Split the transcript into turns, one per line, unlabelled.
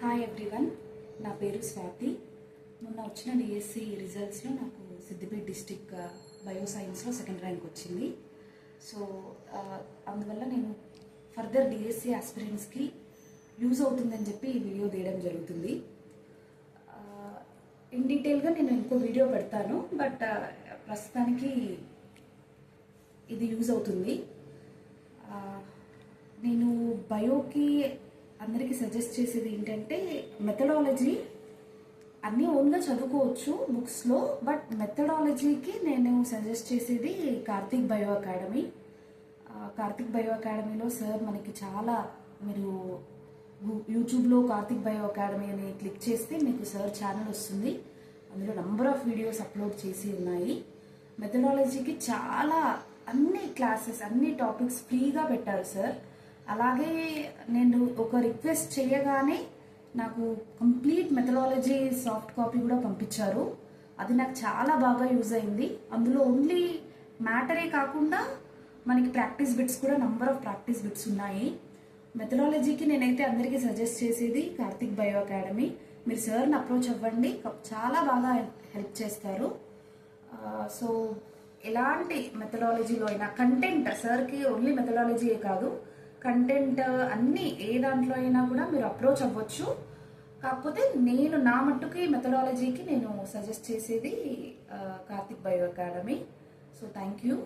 Hi everyone నా పేరు స్వాతి. మొన్న వచ్చిన డిఎస్సి రిజల్ట్స్లో నాకు సిద్దిపేట డిస్టిక్ బయో సైన్స్లో సెకండ్ ర్యాంక్ వచ్చింది. సో uh, అందువల్ల నేను ఫర్దర్ డిఎస్సి ఆస్పిరెంట్స్కి యూజ్ అవుతుందని చెప్పి ఈ వీడియో తీయడం జరుగుతుంది. Uh, ఇన్ డీటెయిల్గా నేను ఇంకో వీడియో పెడతాను బట్ uh, ప్రస్తుతానికి ఇది యూజ్ అవుతుంది. నేను బయోకి అందరికీ సజెస్ట్ చేసేది ఏంటంటే మెథడాలజీ అన్నీ ఓన్గా చదువుకోవచ్చు బుక్స్లో బట్ మెథడాలజీకి నేను సజెస్ట్ చేసేది Karthik bio academy Karthik Karthik bio అకాడమీలో సార్ మనకి చాలా మీరు యూట్యూబ్లో కార్తీక్ బయో అకాడమీ అని క్లిక్ చేస్తే మీకు సార్ ఛానల్ వస్తుంది. అందులో నంబర్ ఆఫ్ వీడియోస్ అప్లోడ్ చేసి ఉన్నాయి. మెథడాలజీకి చాలా అన్ని క్లాసెస్ అన్ని టాపిక్స్ ఫ్రీగా పెట్టారు సార్ అలాగే నేను ఒక రిక్వెస్ట్ చేయగానే నాకు కంప్లీట్ మెథడాలజీ సాఫ్ట్ కాపీ కూడా పంపించారు. అది నాకు చాలా బాగా యూజ్ అయింది. అందులో ఓన్లీ మ్యాటరే కాకుండా మనకి ప్రాక్టీస్ బిట్స్ కూడా నంబర్ ఆఫ్ ప్రాక్టీస్ బిట్స్ ఉన్నాయి. మెథడాలజీకి నేనైతే అందరికీ సజెస్ట్ చేసేది కార్తిక్ బయో అకాడమీ మీరు సార్ని అప్రోచ్ అవ్వండి. చాలా బాగా హెల్ప్ చేస్తారు. సో ఎలాంటి మెథడాలజీలో అయినా కంటెంట్ సార్కి ఓన్లీ మెథడాలజీయే కాదు. కంటెంట్ అన్ని ఏ దాంట్లో అయినా కూడా మీరు అప్రోచ్ అవ్వచ్చు. కాకపోతే నేను నా మట్టుకి మెథడాలజీకి నేను సజెస్ట్ చేసేది Karthik bio academy so thank you